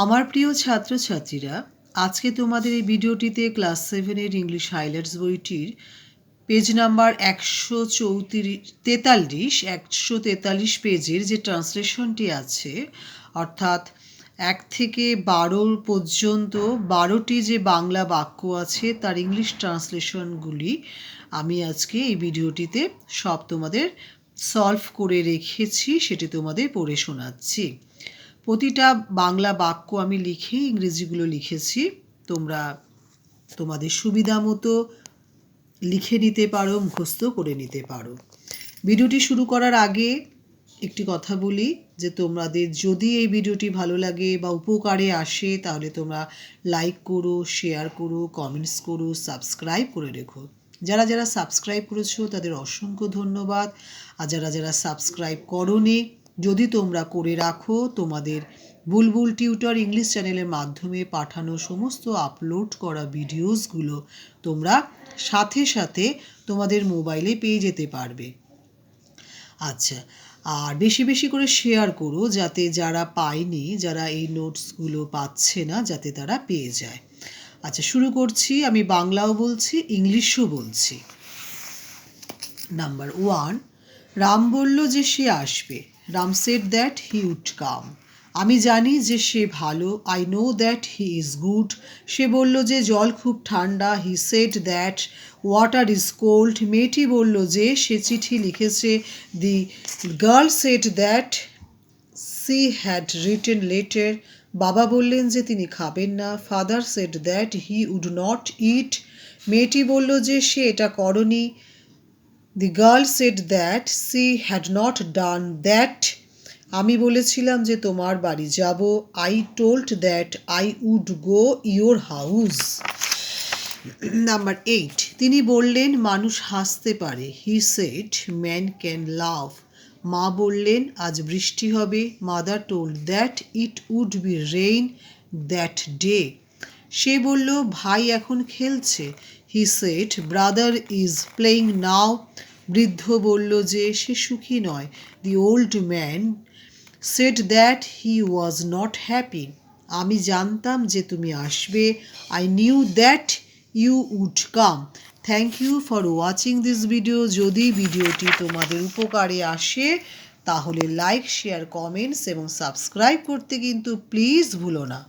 আমার প্রিয় ছাত্রছাত্রীরা, আজকে তোমাদের এই ভিডিওটিতে ক্লাস সেভেনের ইংলিশ হাইলাইটস বইটির পেজ নাম্বার একশো চৌত্রিশ, তেতাল্লিশ, একশো তেতাল্লিশ পেজের যে ট্রান্সলেশনটি আছে, অর্থাৎ এক থেকে বারো পর্যন্ত বারোটি যে বাংলা বাক্য আছে তার ইংলিশ ট্রান্সলেশনগুলি আমি আজকে এই ভিডিওটিতে সব তোমাদের সলভ করে রেখেছি, সেটি তোমাদের পড়ে শোনাচ্ছি। প্রতিটা বাংলা বাক্য আমি লিখে ইংরেজিগুলো লিখেছি। তোমরা তোমাদের সুবিধা মতো লিখে নিতে পারো, মুখস্থ করে নিতে পারো। ভিডিওটি শুরু করার আগে একটি কথা বলি, যে তোমাদের যদি এই ভিডিওটি ভালো লাগে বা উপকারে আসে, তাহলে তোমরা লাইক করো, শেয়ার করো, কমেন্টস করো, সাবস্ক্রাইব করে রেখো। যারা যারা সাবস্ক্রাইব করেছ, তাদের অসংখ্য ধন্যবাদ। আর যারা যারা সাবস্ক্রাইব করনি যদি তোমরা করে রাখো, তোমাদের বুলবুল টিউটর ইংলিশ চ্যানেলের মাধ্যমে পাঠানো সমস্ত আপলোড করা ভিডিওসগুলো তোমরা সাথে সাথে তোমাদের মোবাইলে পেয়ে যেতে পারবে। আচ্ছা আর বেশি বেশি করে শেয়ার করো যাতে যারা পায়নি, যারা এই নোটসগুলো পাচ্ছে না, যাতে তারা পেয়ে যায়। আচ্ছা শুরু করছি, আমি বাংলাও বলছি, ইংলিশও বলছি। নাম্বার ওয়ান, রাম বলল যে সে আসবে। Ram said that he would come আমি জানি যে সে ভালো। I know that he is good সে বলল যে, জল খুব ঠান্ডা। He said that water is cold মেয়েটি বলল যে, সে চিঠি লিখেছে। The girl said that she had written letter বাবা বললেন যে, তিনি খাবেন না। Father said that he would not eat মেয়েটি বলল যে, সে এটা করনি। The girl said that she had not done that আমি বলেছিলাম যে তোমার বাড়ি যাব। I told that I would go your house number eight তিনি বললেন, মানুষ হাসতে পারে। He said man can love মা বললেন, আজ বৃষ্টি হবে। Mother told that it would be rain that day সে বলল, ভাই এখন খেলছে। He said brother is playing now বৃদ্ধ বলল যে, সে সুখী নয়। The old man said that he was not happy আমি জানতাম যে তুমি আসবে। I knew that you would come thank you for watching this video যদি ভিডিওটি তোমাদের উপকারে আসে, তাহলে লাইক শেয়ার কমেন্টস এবং সাবস্ক্রাইব করতে কিন্তু প্লিজ ভুলো না।